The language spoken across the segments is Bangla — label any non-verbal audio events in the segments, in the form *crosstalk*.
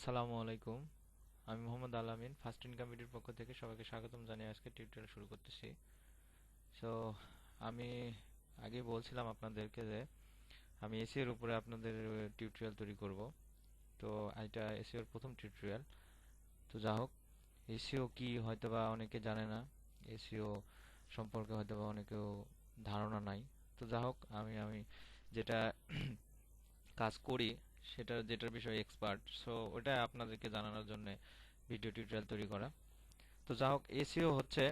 আসসালামু আলাইকুম। আমি মোহাম্মদ আলামিন ফার্স্ট ইনকাম ভিডিওর পক্ষ থেকে সবাইকে স্বাগতম জানিয়ে আজকে টিউটোরিয়াল শুরু করতেছি। সো আমি আগে বলছিলাম আপনাদেরকে যে, আমি এসিওর উপরে আপনাদের টিউটোরিয়াল তৈরি করব। তো, এটা এসিওর প্রথম টিউটোরিয়াল তো, যা হোক এসিও কি হয়তোবা অনেকে জানে না এসিও সম্পর্কে হয়তোবা অনেকেও ধারণা নাই। তো, যা হোক, আমি আমি যেটা *clears throat* কাজ করি সেটা যেটার বিষয়ে এক্সপার্ট সো ওটা আপনাদেরকে জানানোর জন্য ভিডিও টিউটোরিয়াল তৈরি করা। তো যা হোক, এসইও হচ্ছে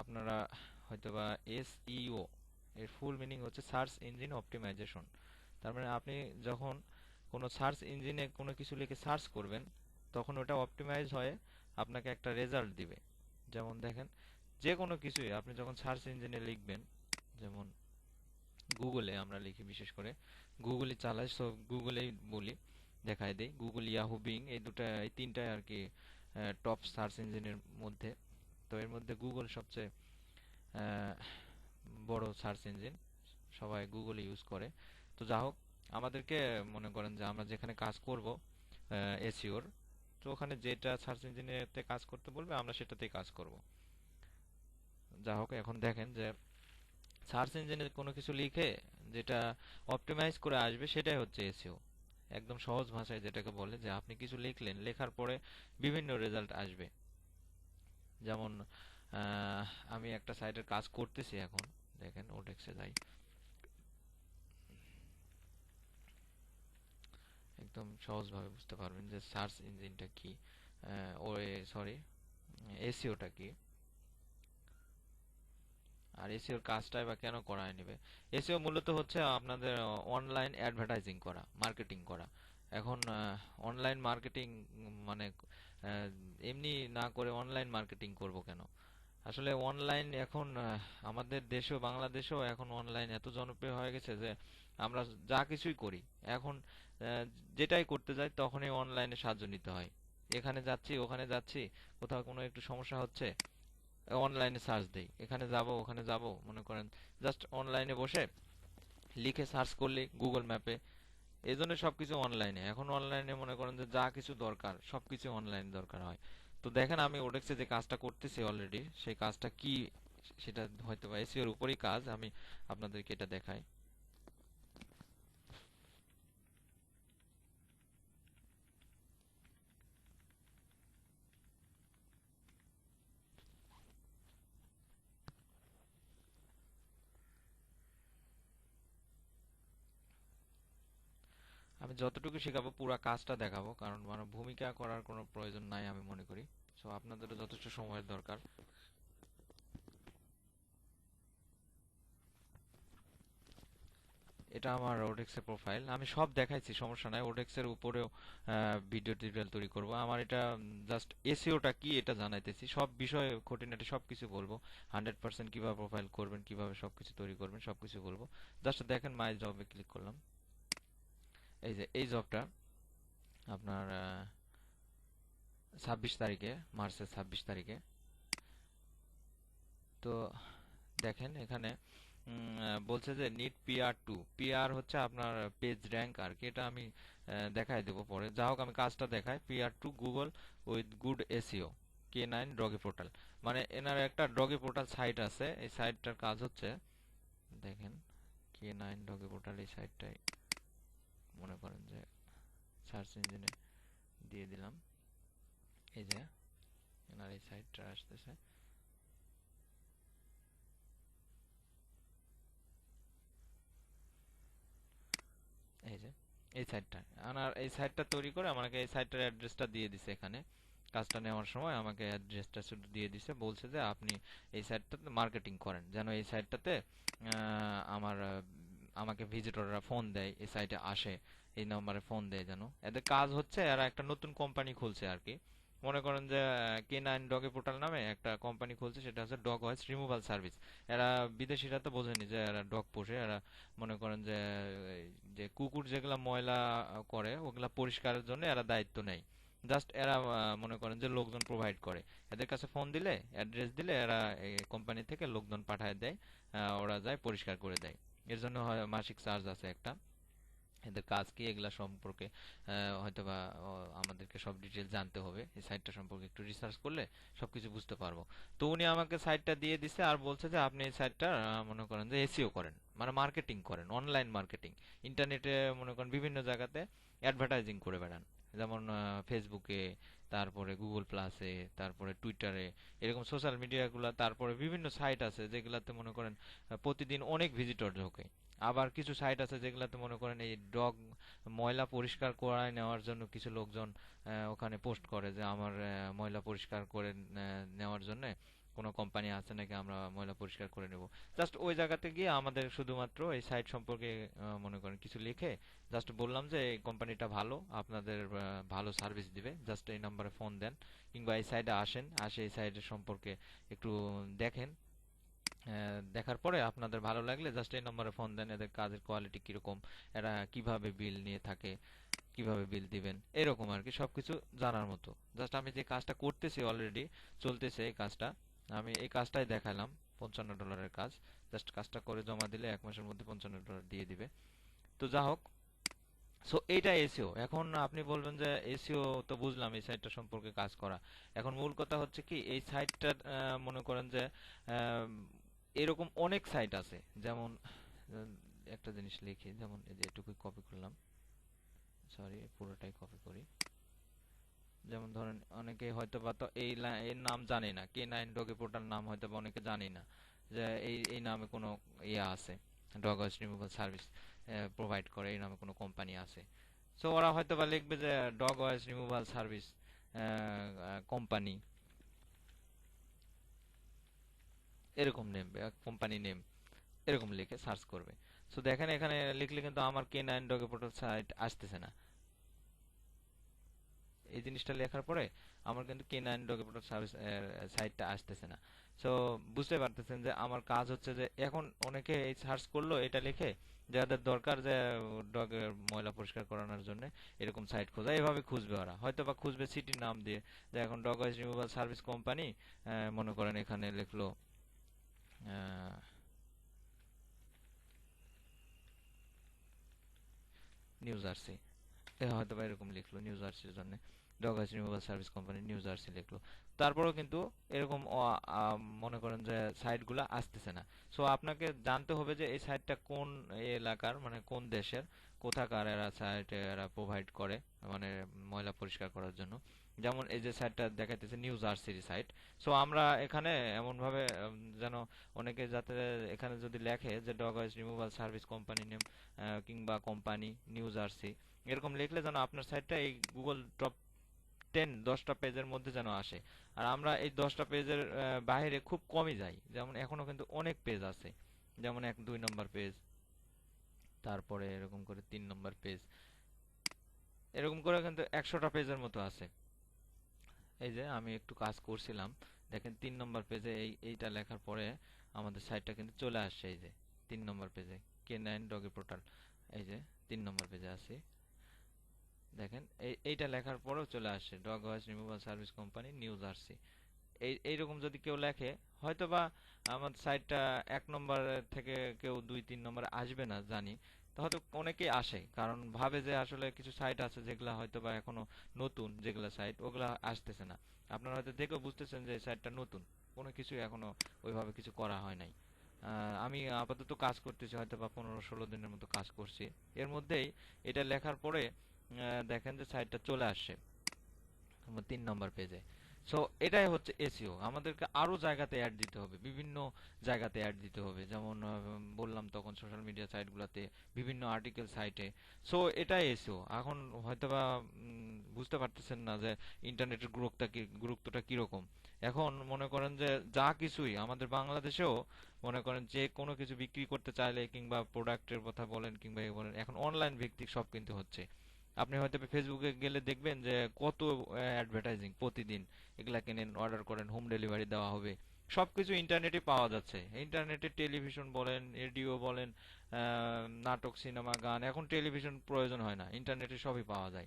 আপনারা হয়তোবা এসইও, এর ফুল মিনিং হচ্ছে সার্চ ইঞ্জিন অপটিমাইজেশন তার মানে আপনি যখন কোনো সার্চ ইঞ্জিনে কোনো কিছু লিখে সার্চ করবেন, তখন ওটা অপটিমাইজ হয়ে আপনাকে একটা রেজাল্ট দিবে। যেমন দেখেন যে কোনো কিছুই আপনি যখন সার্চ ইঞ্জিনে লিখবেন, যেমন গুগলে আমরা লিখি বিশেষ করে। গুগলই চালাই সো গুগলেই বলি দেখাই দেই। গুগল ইয়াহু বিং এই দুটা, এই তিনটাই আর কি টপ সার্চ ইঞ্জিনের মধ্যে। তো এর মধ্যে গুগল সবচেয়ে বড় সার্চ ইঞ্জিন সবাই গুগল ইউজ করে। তো যা হোক, আমাদেরকে মনে করেন যে আমরা যেখানে কাজ করব এসিওর তো ওখানে যেটা সার্চ ইঞ্জিনেতে কাজ করতে বলবে, আমরা সেটাতেই কাজ করব। যা হোক, এখন দেখেন যে সার্চ ইঞ্জিনে কোনো কিছু লিখে যেটা অপটিমাইজ করে আসবে সেটাই হচ্ছে এসইও একদম সহজ ভাষায় যেটাকে বলে যে আপনি কিছু লিখলেন, লেখার পরে বিভিন্ন রেজাল্ট আসবে। যেমন আমি একটা সাইটের কাজ করতেছি এখন। দেখেন, ওডেক্সে যাই। একদম সহজভাবে বুঝতে পারবেন যে সার্চ ইঞ্জিনটা কি ও সরি এসিওটা কি। আর এসিওর কাজটাই বা কেন করায় নেবে? এসিও মূলত হচ্ছে আপনাদের অনলাইন অ্যাডভার্টাইজিং করা মার্কেটিং করা। এখন অনলাইন মার্কেটিং মানে এমনি না করে অনলাইন মার্কেটিং করব কেন? আসলে অনলাইন এখন আমাদের দেশেও, বাংলাদেশেও এখন অনলাইন এত জনপ্রিয় হয়ে গেছে যে আমরা যা কিছুই করি, এখন যেটাই করতে যাই তখনই অনলাইনে সাহায্য নিতে হয়। এখানে যাচ্ছি, ওখানে যাচ্ছি, কোথাও কোনো একটু সমস্যা হচ্ছে অনলাইনে সার্চ দেই। এখানে যাব, ওখানে যাব, মনে করেন জাস্ট অনলাইনে বসে লিখে সার্চ করলে গুগল ম্যাপে এই জন্য সবকিছু অনলাইনে এখন অনলাইনে মনে করেন যে যা কিছু দরকার, সবকিছু অনলাইনে দরকার হয়। তো দেখেন আমি ওডেক্সে যে কাজটা করতেছি অলরেডি সেই কাজটা কি, সেটা হয়তো বা এসিওর উপরই কাজ, আমি আপনাদেরকে এটা দেখাই। আমি যতটুকু শেখাবো, পুরো কাজটা দেখাবো। কারণ মানে ভূমিকা করার কোনো প্রয়োজন নাই আমি মনে করি। সো আপনাদেরও যথেষ্ট সময়ের দরকার। এটা আমার ওডেক্সের প্রোফাইল আমি সব দেখাইছি, সমস্যা নাই। ওডেক্সের উপরেও ভিডিও টিউটোরিয়াল তৈরি করব। আমার এটা জাস্ট এসইওটা কি এটা জানাইতেছি। সব বিষয়ে, খুঁটিনাটি সব কিছু বলব। হান্ড্রেড পার্সেন্ট কীভাবে প্রোফাইল করবেন, কীভাবে সব কিছু তৈরি করবেন সব কিছু বলব। জাস্ট দেখেন মাই জবে ক্লিক করলাম। এই যে, এই জবটা আপনার ছাব্বিশ তারিখে, মার্চের ছাব্বিশ তারিখে। তো দেখেন এখানে বলছে যে নিট পিআর টু পিআর হচ্ছে আপনার পেজ র্যাঙ্ক আর কি। এটা আমি দেখাই দেবো পরে। যা হোক আমি কাজটা দেখাই। PR to Google with good SEO K nine doggy portal মানে এনার একটা ডগি পোর্টাল সাইট আছে। এই সাইটটার কাজ হচ্ছে, দেখেন কে নাইন ডগি পোর্টাল এই সাইটটাই মনে করেন যে সার্চ ইঞ্জিনে দিয়ে দিলাম। এই যে এনার এই সাইটটা আসতেছে। এই যে, এই সাইটটা আনার এই সাইটটা তৈরি করে আমাকে এই সাইটটার অ্যাড্রেসটা দিয়ে দিছে এখানে। কাজটা নেওয়ার সময় আমাকে অ্যাড্রেসটা শুধু দিয়ে দিছে, বলছে যে আপনি এই সাইটটাতে মার্কেটিং করেন। যেন এই সাইটটাতে আমার আমাকে ভিজিটররা ফোন দেয়, এই সাইটে আসে, এই নম্বরে ফোন দেয় যেন। এদের কাজ হচ্ছে, এরা একটা নতুন কোম্পানি খুলছে আর কি। মনে করেন যে কে নাইন ডগে পোর্টাল নামে একটা কোম্পানি খুলছে, সেটা হচ্ছে ডগ ওয়াইস রিমুভাল সার্ভিস এরা বিদেশিরা তো বোঝেনি যে, এরা ডগ পোষে। এরা মনে করেন যে যে কুকুর যেগুলা ময়লা করে, ওগুলা পরিষ্কারের জন্য এরা দায়িত্ব নেয়। জাস্ট এরা মনে করেন যে লোকজন প্রোভাইড করে। এদের কাছে ফোন দিলে অ্যাড্রেস দিলে এরা কোম্পানি থেকে লোকজন পাঠায় দেয় ওরা যায়, পরিষ্কার করে দেয়। এর জন্য মাসিক চার্জ আছে একটা। এদের কাজ কি এগুলা সম্পর্কে হয়তোবা আমাদেরকে সব ডিটেল জানতে হবে। এই সাইটটা সম্পর্কে একটু রিসার্চ করলে সবকিছু বুঝতে পারব। তো উনি আমাকে সাইটটা দিয়ে দিছে আর বলছে যে, আপনি এই সাইটটা মনে করেন যে এসইও করেন মানে মার্কেটিং করেন অনলাইন মার্কেটিং ইন্টারনেটে মনে করেন বিভিন্ন জায়গাতে অ্যাডভার্টাইজিং করে বেড়ান। যেমন ফেসবুকে তারপরে গুগল প্লাসে তারপরে টুইটারে এরকম সোশ্যাল মিডিয়াগুলো তারপরে বিভিন্ন সাইট আছে যেগুলাতে মনে করেন প্রতিদিন অনেক ভিজিটর ঢোকে। আবার কিছু সাইট আছে যেগুলাতে মনে করেন এই ডগ ময়লা পরিষ্কার করায় নেওয়ার জন্য কিছু লোকজন ওখানে পোস্ট করে যে আমার ময়লা পরিষ্কার করে নেওয়ার জন্য। কোনো কোম্পানি আছে নাকি আমরা ময়লা পরিষ্কার করে নেব। জাস্ট ওই জায়গাতে গিয়ে আমাদের শুধুমাত্র এই সাইট সম্পর্কে মনে করেন কিছু লিখে জাস্ট বললাম যে এই কোম্পানিটা ভালো, আপনাদের ভালো সার্ভিস দিবে। জাস্ট এই নাম্বারে ফোন দেন কিংবা এই সাইডে আসেন, আসে এই সাইডের সম্পর্কে একটু দেখেন। দেখার পরে আপনাদের ভালো লাগলে জাস্ট এই নম্বরে ফোন দেন, এদের কাজের কোয়ালিটি কীরকম, এরা কীভাবে বিল নিয়ে থাকে, কীভাবে বিল দিবেন, এরকম আর কি সবকিছু জানার মতো। জাস্ট আমি যে কাজটা করতেছি অলরেডি চলতেছে এই কাজটা। আমি এই কাজটাই দেখালাম, পঞ্চান্ন ডলারের কাজ। জাস্ট কাজটা করে জমা দিলে এক মাসের মধ্যে পঞ্চান্ন ডলার দিয়ে দিবে। তো যা হোক সো এইটা এসিও। এখন আপনি বলবেন যে এসিও তো বুঝলাম এই সাইটটা সম্পর্কে কাজ করা। এখন মূল কথা হচ্ছে কি, এই সাইটটা মনে করেন যে এরকম অনেক সাইট আছে। যেমন একটা জিনিস লিখি, যেমন এই যে এটুকুই কপি করলাম। সরি পুরোটাই কপি করি। যেমন ধরেন অনেকে হয়তো বা তো এই এর নাম জানে না। কে নাইন ডগে পোর্টাল নাম হয়তো বা অনেকে জানে না যে এই এই নামে কোনো ইয়ে আছে, ডগ রিমুভাল সার্ভিস প্রোভাইড করে, এই নামে কোনো কোম্পানি আছে। সো ওরা হয়তো বা লিখবে যে dog waste removal service company. এরকম নেম কোম্পানি নেম, এরকম লিখে সার্চ করবে। সো দেখেন এখানে লিখলে কিন্তু আমার কে নাইন ডগে পোর্টাল সাইট আসতেছে না। এই জিনিসটা লেখার পরে আমার কিন্তু কে নাইন পোর্টাল সার্ভিস সাইটটা আসতেছে না। সো বুঝতে পারতেছেন যে আমার কাজ হচ্ছে যে এখন অনেকে এই সার্চ করল এটা লিখে যাদের দরকার যে ডগের ময়লা পরিষ্কার করানোর জন্য এরকম সাইট খোঁজা এভাবে খুঁজবে ওরা। হয়তো বা খুঁজবে সিটির নাম দিয়ে যে এখন dog waste removal service company মনে করেন এখানে লিখলো আহ, নিউ জার্সি এ হয়তো বা এরকম লিখলো নিউ জার্সির জন্য। Dog waste removal service company New Jersey লিখলো। তারপরেও কিন্তু এরকম মনে করেন যে সাইটগুলো আসতেছে না। সো আপনাকে জানতে হবে যে এই সাইটটা কোন এলাকার মানে কোন দেশের, কোথাকার এরা সাইট এরা প্রোভাইড করে মানে ময়লা পরিষ্কার করার জন্য। যেমন এই যে সাইটটা দেখাইতেছে নিউ জার্সির সাইট সো আমরা এখানে এমন ভাবে যেন অনেকে যাতে এখানে যদি লেখে যে dog waste removal service company name কিংবা কোম্পানি নিউ জার্সি এরকম লিখলে যেন আপনার সাইটটা এই গুগল টপ টেন দশটা পেজের মধ্যে যেন আসে। আর আমরা এই দশটা পেজের বাইরে খুব কমই যাই। যেমন এখনও কিন্তু অনেক পেজ আছে। যেমন এক, দুই নম্বর পেজ তারপরে এরকম করে তিন নম্বর পেজ এরকম করে কিন্তু একশোটা পেজের মতো আছে। এই যে আমি একটু কাজ করছিলাম। দেখেন তিন নম্বর পেজে এই, এইটা লেখার পরে আমাদের সাইটটা কিন্তু চলে আসছে। এই যে তিন নম্বর পেজে কে নাইন ডগি পোর্টাল এই যে তিন নম্বর পেজে আছে। দেখেন, এই, এইটা লেখার পরেও চলে আসে, dog waste removal service company New Jersey এই, এইরকম যদি কেউ লেখে, হয়তোবা আমার সাইটটা এক নম্বর থেকে কেউ দুই, তিন নম্বরে আসবে না, জানি। হয়তো অনেকেই আসে, কারণ ভাবে যে আসলে কিছু সাইট আছে যেগুলা হয়তোবা এখনও নতুন, যেগুলা সাইট, ওগুলা আসতেছে না। আপনারা হয়তো দেখেও বুঝতেছেন যে সাইটটা নতুন, কোনো কিছু এখনও ওইভাবে কিছু করা হয় নাই। আমি আপাতত কাজ করতেছি হয়তো বা পনেরো, ষোলো দিনের মতো কাজ করছি। এর মধ্যেই এটা লেখার পরে দেখেন যে সাইটটা চলে আমার তিন নম্বর পেজে সো এটাই হচ্ছে এসিও আমাদেরকে আরও জায়গাতে অ্যাড দিতে হবে, বিভিন্ন জায়গাতে অ্যাড দিতে হবে। যেমন বললাম তখন সোশ্যাল মিডিয়া সাইটগুলোতে বিভিন্ন আর্টিকেল সাইটে সো এটাই এসিও এখন হয়তোবা বুঝতে পারতেছেন না যে ইন্টারনেটের গুরুত্বটা কি, গুরুত্বটা কীরকম। এখন মনে করেন যে যা কিছুই আমাদের বাংলাদেশেও মনে করেন যে কোনো কিছু বিক্রি করতে চাইলে কিংবা প্রোডাক্টের কথা বলেন কিংবা বলেন, এখন অনলাইন ভিত্তিক সব কিন্তু হচ্ছে। আপনি হয়তো ফেসবুকে গেলে দেখবেন যে কত অ্যাডভার্টাইজিং প্রতিদিন এগুলা কেনেন অর্ডার করেন হোম ডেলিভারি দেওয়া হবে। সবকিছু ইন্টারনেটে পাওয়া যাচ্ছে। ইন্টারনেটে টেলিভিশন বলেন রেডিও বলেন নাটক সিনেমা গান, এখন টেলিভিশন প্রয়োজন হয় না। ইন্টারনেটে সবই পাওয়া যায়।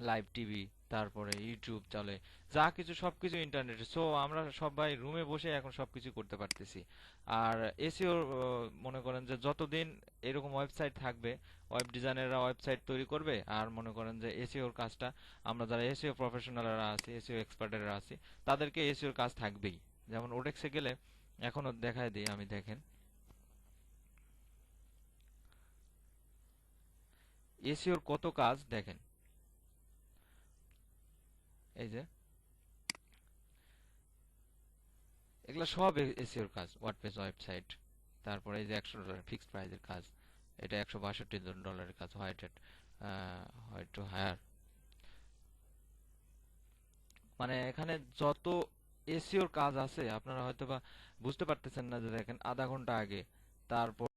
লাইভ টিভি তারপরে ইউটিউব চলে, যা কিছু সবকিছু ইন্টারনেটে সো আমরা সবাই রুমে বসে এখন সবকিছু করতে পারতেছি। আর এসিও মনে করেন যে যতদিন এরকম ওয়েবসাইট থাকবে ওয়েব ডিজাইনাররা ওয়েবসাইট তৈরি করবে, আর মনে করেন যে এসিওর কাজটা, আমরা যারা এসিও প্রফেশনালরা আছি এসিও এক্সপার্টেরা আছি, তাদেরকে এসিওর কাজ থাকবেই। যেমন ওডেক্সে গেলে এখনও দেখায় দিই, আমি দেখেন। এসিওর কত কাজ, দেখেন। এই যে। এগুলা সব এসিওর কাজ ওয়ার্ডপ্রেস ওয়েবসাইট তারপরে এই যে একশো ডলার ফিক্সড প্রাইজের কাজ, এটা একশো বাষট্টি ডলারের কাজ হোয়াইট হোয়াইট টু হায়ার মানে এখানে যত এসিওর কাজ আছে, আপনারা হয়তো বা বুঝতে পারতেছেন না যে দেখেন, আধা ঘণ্টা আগে, তারপর